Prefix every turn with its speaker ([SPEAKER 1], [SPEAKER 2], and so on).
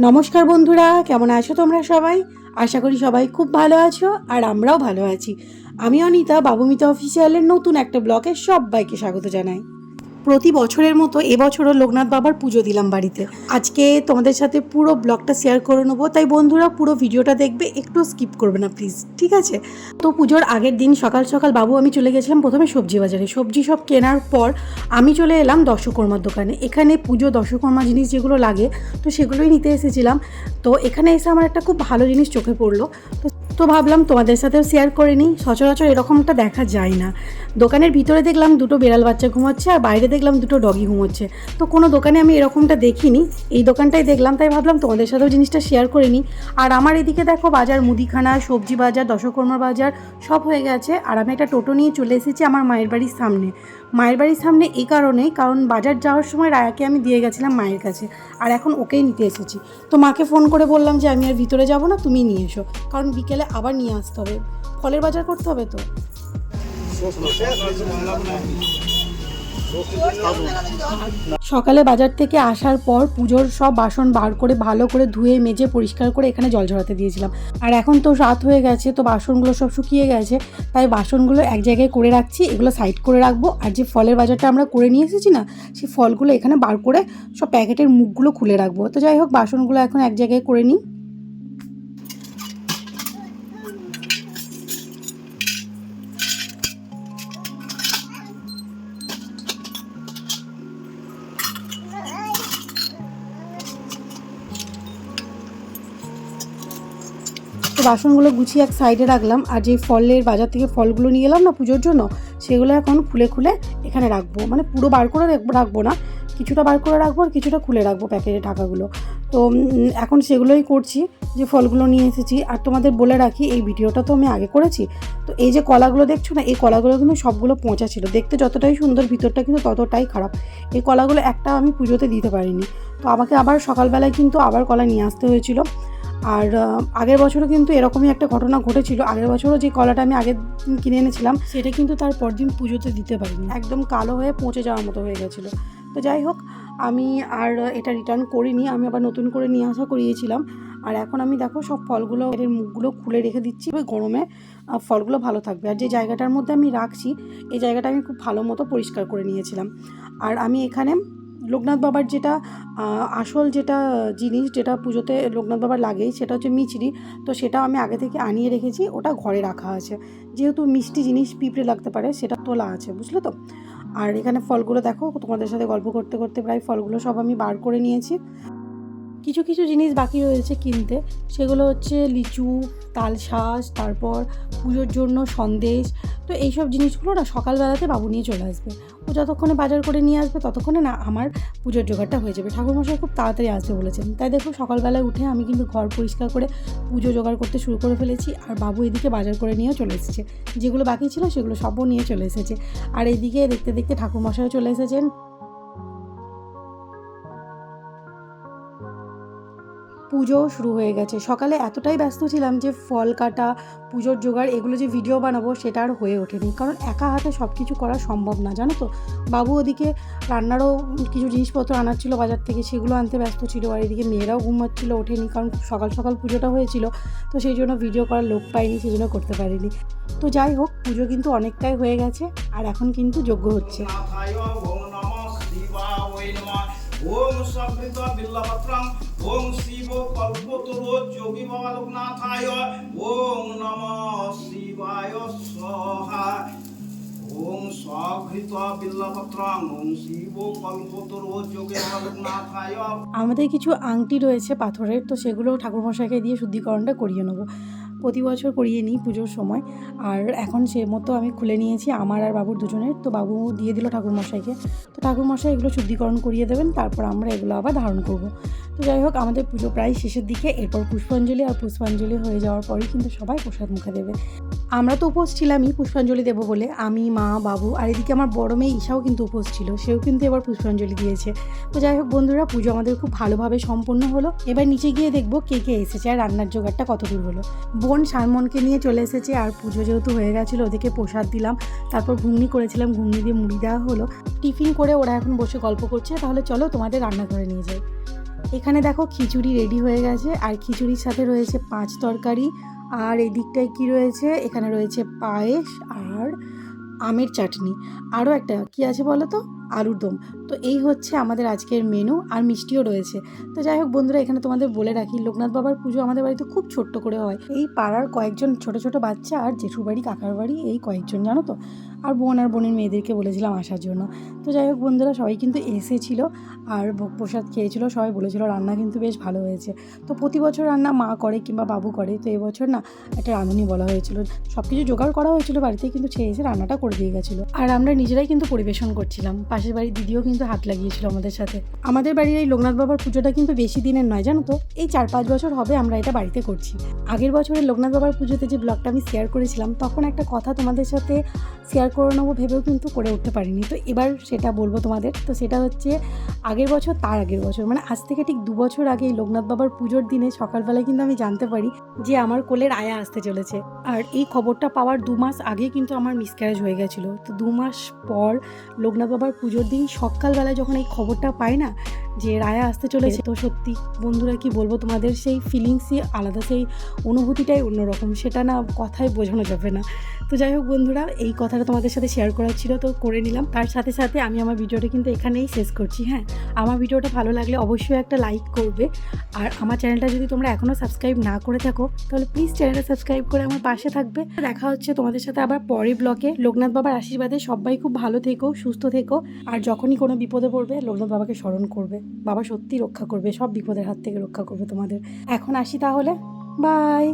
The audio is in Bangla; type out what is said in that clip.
[SPEAKER 1] নমস্কার বন্ধুরা, কেমন আছো তোমরা সবাই? আশা করি সবাই খুব ভালো আছো আর আমরাও ভালো আছি। আমি অনিতা, বাবুমিতা অফিসিয়ালের নতুন একটা ব্লগে সবাইকে স্বাগত জানাই। প্রতি বছরের মতো এবছরও লোকনাথ বাবার পুজো দিলাম বাড়িতে। আজকে তোমাদের সাথে পুরো ব্লগটা শেয়ার করে নেব, তাই বন্ধুরা পুরো ভিডিওটা দেখবে, একটু স্কিপ করবে না প্লিজ ঠিক আছে? তো পুজোর আগের দিন সকাল সকাল বাবু, আমি চলে গেছিলাম প্রথমে সবজি বাজারে। সবজি সব কেনার পর আমি চলে এলাম দশকর্মার দোকানে। এখানে পুজো দশকর্মা জিনিস যেগুলো লাগে, তো সেগুলোই নিতে এসেছিলাম। তো এখানে এসে আমার একটা খুব ভালো জিনিস চোখে পড়ল। তো তো ভাবলাম তোমাদের সাথেও শেয়ার করে নিই। সচরাচর এরকমটা দেখা যায় না। দোকানের ভিতরে দেখলাম দুটো বেড়াল বাচ্চা ঘুমাচ্ছে আর বাইরে দেখলাম দুটো ডগি ঘুমোচ্ছে। তো কোনো দোকানে আমি এরকমটা দেখিনি। এই দোকানটাই দেখলাম, তাই ভাবলাম তোমাদের সাথেও জিনিসটা শেয়ার করে নিই। আর আমার এদিকে দেখো বাজার, মুদিখানা, সবজি বাজার, দশকর্মা বাজার সব হয়ে গেছে। আর আমি একটা টোটো নিয়ে চলে এসেছি আমার মায়ের বাড়ির সামনে। মায়ের বাড়ির সামনে এই কারণেই, কারণ বাজার যাওয়ার সময় রায়াকে আমি দিয়ে গেছিলাম মায়ের কাছে। আর এখন ওকেই নিতে এসেছি। তো মাকে ফোন করে বললাম যে, আমি আর ভিতরে যাব না, তুমি নিয়ে এসো। কারণ বিকেলে আবার নিয়ে আসতে হবে। ফলের বাজার করতে হবে তো? সকালে বাজার থেকে আসার পর পুজোর সব বাসন বার করে, ভালো করে ধুয়ে, মেজে, পরিষ্কার করে এখানে জল ঝরাতে দিয়েছিলাম। আর এখন তো রাত হয়ে গেছে, তো বাসনগুলো সব শুকিয়ে গেছে। তাই বাসনগুলো এক জায়গায় করে রাখছি, এগুলো সাইড করে রাখব। আর যে ফলের বাজারটা আমরা করে নিয়ে এসেছি না, সেই ফলগুলো এখানে বার করে সব প্যাকেটের মুখগুলো খুলে রাখব। তো যাই হোক, বাসনগুলো এখন এক জায়গায় করে নিই। বাসনগুলো গুছিয়ে এক সাইডে রাখলাম আর যে ফলের বাজার থেকে ফলগুলো নিয়ে এলাম না পুজোর জন্য, সেগুলো এখন খুলে খুলে এখানে রাখব। মানে পুরো বার করে রাখবো- না, কিছুটা বার করে রাখব আর কিছুটা খুলে রাখব প্যাকেটে ঢাকাগুলো তো এখন সেগুলোই করছি, যে ফলগুলো নিয়ে এসেছি। আর তোমাদের বলে রাখি, এই ভিডিওটা তো আমি আগে করেছি। তো এই যে কলাগুলো দেখছ না, এই কলাগুলো কিন্তু সবগুলো পচা ছিল। দেখতে যতটাই সুন্দর, ভিতরটা কিন্তু ততটাই খারাপ। এই কলাগুলো একটা আমি পুজোতে দিতে পারিনি। তো আমাকে আবার সকালবেলায় কিন্তু আবার কলা নিয়ে আসতে হয়েছিল। আর আগের বছরও কিন্তু এরকমই একটা ঘটনা ঘটেছিল। আগের বছরও যে কলাটা আমি আগের দিন কিনে এনেছিলাম সেটা কিন্তু তার পরদিন পুজোতে দিতে পারিনি। একদম কালো হয়ে পচে যাওয়ার মতো হয়ে গেছিল। তো যাই হোক আমি আর এটা রিটার্ন করিনি আমি আবার নতুন করে নিয়ে আসা করিয়েছিলাম। আর এখন আমি দেখো সব ফলগুলো এর মুখগুলো খুলে রেখে দিচ্ছি। ওই গরমে ফলগুলো ভালো থাকবে। আর যে জায়গাটার মধ্যে আমি রাখছি এই জায়গাটা আমি খুব ভালো মতো পরিষ্কার করে নিয়েছিলাম। আর আমি এখানে লোকনাথ বাবার যেটা আসল যেটা জিনিস যেটা পুজোতে লোকনাথ বাবার লাগেই, সেটা হচ্ছে মিচড়ি তো সেটা আমি আগে থেকে আনিয়ে রেখেছি, ওটা ঘরে রাখা আছে। যেহেতু মিষ্টি জিনিস পিঁপড়ে লাগতে পারে, সেটা তোলা আছে, বুঝলে তো? আর এখানে ফলগুলো দেখো, তোমাদের সাথে গল্প করতে করতে প্রায় ফলগুলো সব আমি বার করে নিয়েছি। কিছু কিছু জিনিস বাকি রয়েছে কিনতে। সেগুলো হচ্ছে লিচু, তালশাঁস, তারপর পুজোর জন্য সন্দেশ। তো এইসব জিনিসগুলো না সকালবেলাতে বাবু নিয়ে চলে আসবে। ও যতক্ষণে বাজার করে নিয়ে আসবে, ততক্ষণে না আমার পুজোর জোগাড়টা হয়ে যাবে। ঠাকুরমশাই খুব তাড়াতাড়ি আসবে বলেছেন। তাই দেখো সকালবেলায় উঠে আমি কিন্তু ঘর পরিষ্কার করে পুজো জোগাড় করতে শুরু করে ফেলেছি আর বাবু এদিকে বাজার করে নিয়েও চলে এসেছে। যেগুলো বাকি ছিল সেগুলো সবও নিয়ে চলে এসেছে। আর এদিকে দেখতে দেখতে ঠাকুরমশাইও চলে এসেছেন। পুজো শুরু হয়ে গেছে। সকালে এতটাই ব্যস্ত ছিলাম যে ফল কাটা, পুজোর জোগাড়, এগুলো যে ভিডিও বানাবো সেটা আর হয়ে ওঠেনি। কারণ একা হাতে সব কিছু করা সম্ভব না, জানো তো? বাবু ওদিকে রান্নারও কিছু জিনিসপত্র আনার ছিল বাজার থেকে, সেগুলো আনতে ব্যস্ত ছিল। আর এদিকে মেয়েরাও ঘুমাচ্ছিল ওঠেনি, কারণ সকাল সকাল পুজোটা হয়েছিল। তো সেই জন্য ভিডিও করার লোক পাইনি, সেই জন্য করতে পারিনি। তো যাই হোক, পুজো কিন্তু অনেকটাই হয়ে গেছে, আর এখন কিন্তু যোগ্য হচ্ছে।
[SPEAKER 2] নাথায় ওং নমঃ শিবায় নমঃ ওং সবৃত বিল্লপত্রং ওং শিব কল্পতরু যোগী বাবা লোকনাথায়, ওং নমঃ শিবায় সহা ওং সহৃত বিল্লপত্রং ওম শিব কল্পতরু যোগী বাবা
[SPEAKER 1] আমাদের কিছু আংটি রয়েছে পাথরের, তো সেগুলো ঠাকুরমশাইকে দিয়ে শুদ্ধিকরণটা করিয়ে নেব। প্রতি বছর করিয়ে নিই পুজোর সময়। আর এখন সে মতো আমি খুলে নিয়েছি, আমার আর বাবুর দুজনের। তো বাবু দিয়ে দিল ঠাকুরমশাইকে। তো ঠাকুরমশাই এগুলো শুদ্ধিকরণ করিয়ে দেবেন, তারপর আমরা এগুলো আবার ধারণ করব। তো যাই হোক, আমাদের পুজো প্রায় শেষের দিকে। এরপর পুষ্পাঞ্জলি আর পুষ্পাঞ্জলি হয়ে যাওয়ার পরেই কিন্তু সবাই প্রসাদ মুখে দেবে। আমরা তো উপোস ছিলামই পুষ্পাঞ্জলি দেবো বলে। আমি, মা, বাবু আর এদিকে আমার বড় মেয়ে ঈশাও কিন্তু উপোস ছিল সেও কিন্তু এবার পুষ্পাঞ্জলি দিয়েছে। তো যাই হোক বন্ধুরা, পুজো আমাদের খুব ভালোভাবে সম্পন্ন হলো। এবার নিচে গিয়ে দেখব কে কে এসেছে আর রান্নার জোগাড়টা কত দূর হলো। বোন সারমনকে নিয়ে চলে এসেছে আর পুজো যেহেতু হয়ে গেছিল ওদেরকে প্রসাদ দিলাম। তারপর ঘুগনি করেছিলাম, ঘুগনি দিয়ে মুড়ি দেওয়া হলো। টিফিন করে ওরা এখন বসে গল্প করছে, তাহলে চলো তোমাদের রান্নাঘরে নিয়ে যাই। এখানে দেখো খিচুড়ি রেডি হয়ে গেছে, আর খিচুড়ির সাথে রয়েছে পাঁচ তরকারি, আর এদিকটায় কি রয়েছে? এখানে রয়েছে পায়েস আর আমের চাটনি। আরও একটা কি আছে বলো তো? আলুর দম। তো এই হচ্ছে আমাদের আজকের মেনু আর মিষ্টিও রয়েছে। তো যাই হোক বন্ধুরা, এখানে তোমাদের বলে রাখি, লোকনাথ বাবার পুজো আমাদের বাড়িতে খুব ছোট্ট করে হয়। এই পাড়ার কয়েকজন ছোট ছোট বাচ্চা আর জেঠুর বাড়ি কাকার বাড়ি, এই কয়েকজন জানো তো? আর বোন আর বোনের মেয়েদেরকে বলেছিলাম আসার জন্য। তো যাই হোক বন্ধুরা, সবাই কিন্তু এসেছিল আর ভোগ প্রসাদ খেয়েছিল, সবাই বলেছিল রান্না কিন্তু বেশ ভালো হয়েছে। তো প্রতি বছর রান্না মা করে কিংবা বাবু করে, তো এবছর না একটা রাঁধুনি বলা হয়েছিল। সব কিছু জোগাড় করা হয়েছিল বাড়িতে কিন্তু সে এসে রান্নাটা করে দিয়ে গেছিল। আর আমরা নিজেরাই কিন্তু পরিবেশন করছিলাম। পাশের বাড়ির দিদিও কিন্তু হাত লাগিয়েছিল আমাদের সাথে। আমাদের বাড়ির এই লোকনাথ বাবার পুজোটা কিন্তু বেশি দিনের নয়, জানো তো? এই চার পাঁচ বছর হবে আমরা এটা বাড়িতে করছি। আগের বছরের লোকনাথ বাবার পুজোতে যে ব্লগটা আমি শেয়ার করেছিলাম, তখন একটা কথা তোমাদের সাথে শেয়ার করে নেব ভেবেও কিন্তু করে উঠতে পারিনি। তো এবার সেটা বলব তোমাদের। তো সেটা হচ্ছে, আগের বছর, তার আগের বছর মানে আজ থেকে ঠিক দু বছর আগে এই লোকনাথ বাবার পুজোর দিনে সকালবেলায় কিন্তু আমি জানতে পারি যে আমার কোলের আয়া আসতে চলেছে। আর এই খবরটা পাওয়ার দু মাস আগে কিন্তু আমার মিসক্যারেজ হয়ে গেছিল। তো দু মাস পর লোকনাথ বাবার পুজোর দিন সকালবেলায় যখন এই খবরটা পাই না যে রায়া আসতে চলেছে, তো সত্যি বন্ধুরা কি বলব, তোমাদের সেই ফিলিংসই আলাদা, সেই অনুভূতিটাই অন্যরকম। সেটা না কথায় বোঝানো যাবে না। তো যাই হোক বন্ধুরা, এই কথাটা তোমাদের সাথে শেয়ার করার ছিল, তো করে নিলাম। তার সাথে সাথে আমি আমার ভিডিওটা কিন্তু এখানেই শেষ করছি হ্যাঁ? আমার ভিডিওটা ভালো লাগলে অবশ্যই একটা লাইক করবে। আর আমার চ্যানেলটা যদি তোমরা এখনও সাবস্ক্রাইব না করে থাকো, তাহলে প্লিজ চ্যানেলটা সাবস্ক্রাইব করে আমার পাশে থাকবে। দেখা হচ্ছে তোমাদের সাথে আবার পরের ব্লকে লোকনাথ বাবার আশীর্বাদে সবাই খুব ভালো থেকো, সুস্থ থেকো। আর যখনই কোনো বিপদে পড়বে, লোকনাথ বাবাকে স্মরণ করবে। বাবা সত্যি রক্ষা করবে, সব বিপদের হাত থেকে রক্ষা করবে তোমাদের। এখন আসি তাহলে। বাই